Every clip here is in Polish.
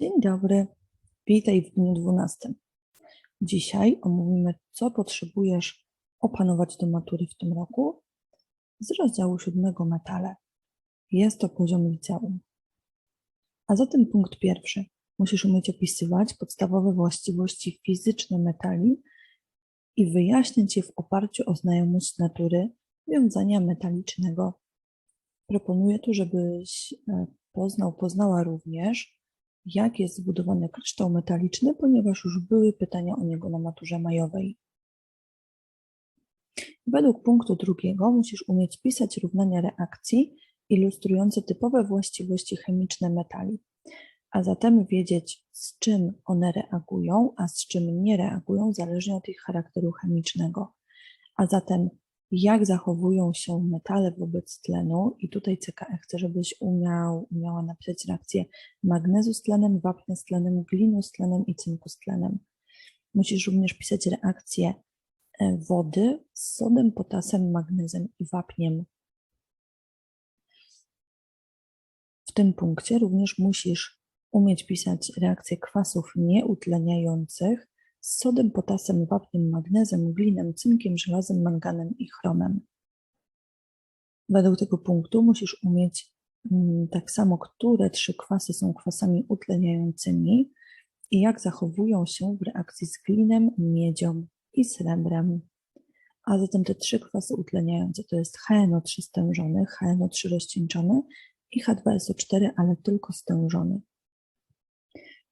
Dzień dobry, witaj w dniu 12. Dzisiaj omówimy, co potrzebujesz opanować do matury w tym roku z rozdziału 7 metale. Jest to poziom liceum. A zatem punkt pierwszy. Musisz umieć opisywać podstawowe właściwości fizyczne metali i wyjaśniać je w oparciu o znajomość natury wiązania metalicznego. Proponuję tu, żebyś e, poznał, poznała również, jak jest zbudowany kryształ metaliczny, ponieważ już były pytania o niego na maturze majowej. Według punktu drugiego musisz umieć pisać równania reakcji ilustrujące typowe właściwości chemiczne metali, a zatem wiedzieć, z czym one reagują, a z czym nie reagują, zależnie od ich charakteru chemicznego. A zatem jak zachowują się metale wobec tlenu i tutaj CKE chce, żebyś umiał, umiała napisać reakcję magnezu z tlenem, wapnia z tlenem, glinu z tlenem i cynku z tlenem. Musisz również pisać reakcję e, wody z sodem, potasem, magnezem i wapniem. W tym punkcie również musisz umieć pisać reakcje kwasów nieutleniających z sodem, potasem, wapniem, magnezem, glinem, cynkiem, żelazem, manganem i chromem. Według tego punktu musisz umieć mm, tak samo, które trzy kwasy są kwasami utleniającymi i jak zachowują się w reakcji z glinem, miedzią i srebrem. A zatem te trzy kwasy utleniające to jest HNO3 stężony, HNO3 rozcieńczony i H2SO4, ale tylko stężony.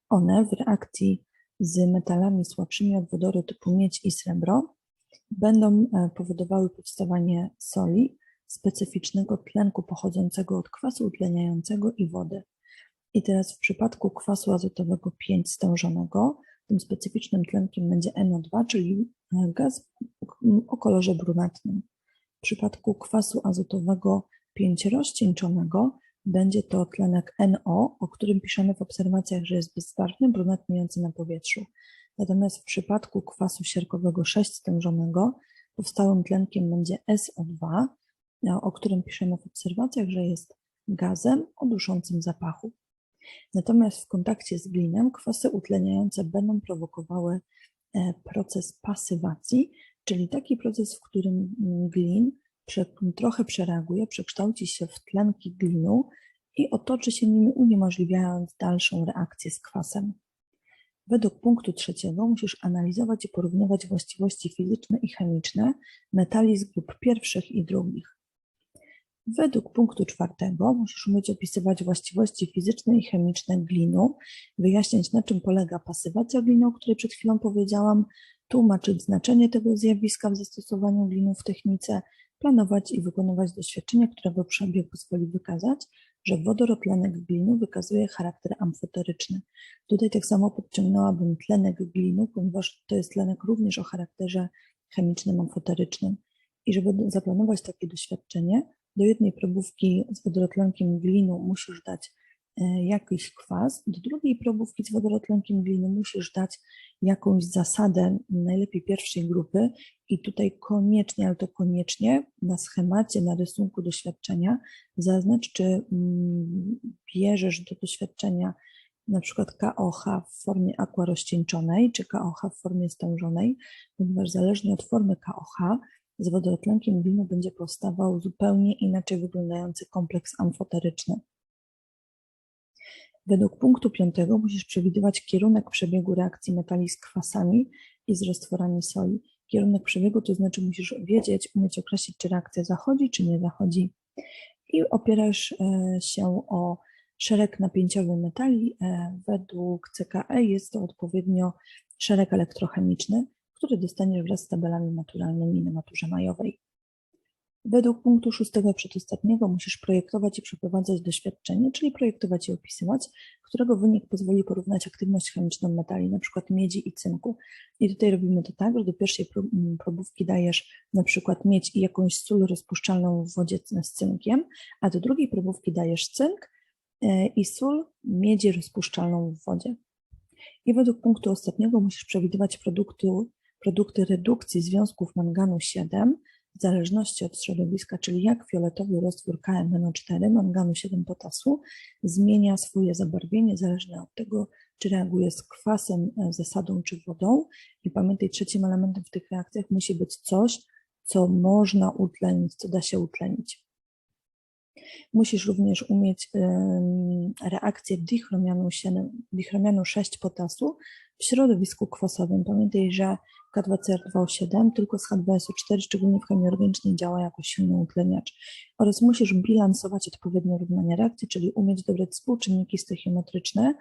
One w reakcji z metalami słabszymi od wodoru typu miedź i srebro będą e, powodowały powstawanie soli, specyficznego tlenku pochodzącego od kwasu utleniającego i wody. I teraz w przypadku kwasu azotowego 5 stężonego, tym specyficznym tlenkiem będzie NO2, czyli e, gaz o kolorze brunatnym. W przypadku kwasu azotowego 5 rozcieńczonego będzie to tlenek NO, o którym piszemy w obserwacjach, że jest bezbarwny, brunatniejący na powietrzu. Natomiast w przypadku kwasu siarkowego 6-stężonego powstałym tlenkiem będzie SO2, o którym piszemy w obserwacjach, że jest gazem o duszącym zapachu. Natomiast w kontakcie z glinem kwasy utleniające będą prowokowały e, proces pasywacji, czyli taki proces, w którym glin trochę przereaguje, przekształci się w tlenki glinu i otoczy się nimi, uniemożliwiając dalszą reakcję z kwasem. Według punktu trzeciego musisz analizować i porównywać właściwości fizyczne i chemiczne metali z grup pierwszych i drugich. Według punktu czwartego musisz umieć opisywać właściwości fizyczne i chemiczne glinu, wyjaśniać na czym polega pasywacja glinu, o której przed chwilą powiedziałam, tłumaczyć znaczenie tego zjawiska w zastosowaniu glinu w technice, planować i wykonywać doświadczenia, którego przebieg pozwoli wykazać, że wodoroplenek glinu wykazuje charakter amfoteryczny. Tutaj tak samo podciągnęłabym tlenek glinu, ponieważ to jest tlenek również o charakterze chemicznym amfoterycznym. I żeby zaplanować takie doświadczenie, do jednej probówki z wodoroplenkiem glinu musisz dać jakiś kwas, do drugiej probówki z wodorotlenkiem gliny musisz dać jakąś zasadę, najlepiej pierwszej grupy i tutaj koniecznie, ale to koniecznie na schemacie, na rysunku doświadczenia zaznacz, czy mm, bierzesz do doświadczenia na przykład KOH w formie aqua rozcieńczonej, czy KOH w formie stężonej, ponieważ zależnie od formy KOH z wodorotlenkiem gliny będzie powstawał zupełnie inaczej wyglądający kompleks amfoteryczny. Według punktu piątego musisz przewidywać kierunek przebiegu reakcji metali z kwasami i z roztworami soli. Kierunek przebiegu to znaczy musisz wiedzieć, umieć określić, czy reakcja zachodzi, czy nie zachodzi. I opierasz e, się o szereg napięciowy metali. E, według CKE jest to odpowiednio szereg elektrochemiczny, który dostaniesz wraz z tabelami naturalnymi na maturze majowej. Według punktu szóstego przedostatniego musisz projektować i przeprowadzać doświadczenie, czyli projektować i opisywać, którego wynik pozwoli porównać aktywność chemiczną metali, np. miedzi i cynku. I tutaj robimy to tak, że do pierwszej probówki dajesz przykład miedź i jakąś sól rozpuszczalną w wodzie z cynkiem, a do drugiej probówki dajesz cynk e, i sól miedzi rozpuszczalną w wodzie. I według punktu ostatniego musisz przewidywać produkty, produkty redukcji związków manganu 7, w zależności od środowiska, czyli jak fioletowy roztwór KMNO4, manganu 7 potasu, zmienia swoje zabarwienie zależnie od tego, czy reaguje z kwasem, e, zasadą czy wodą. I pamiętaj, trzecim elementem w tych reakcjach musi być coś, co można utlenić, co da się utlenić. Musisz również umieć reakcję dichromianu, 7, dichromianu 6 potasu w środowisku kwasowym. Pamiętaj, że K2CR2O7 tylko z H2SO4, szczególnie w chemii organicznej, działa jako silny utleniacz. Oraz musisz bilansować odpowiednio równania reakcji, czyli umieć dobrać współczynniki stoichiometryczne,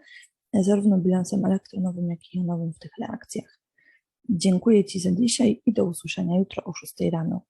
e, zarówno bilansem elektronowym, jak i jonowym w tych reakcjach. Dziękuję Ci za dzisiaj i do usłyszenia jutro o 6 rano.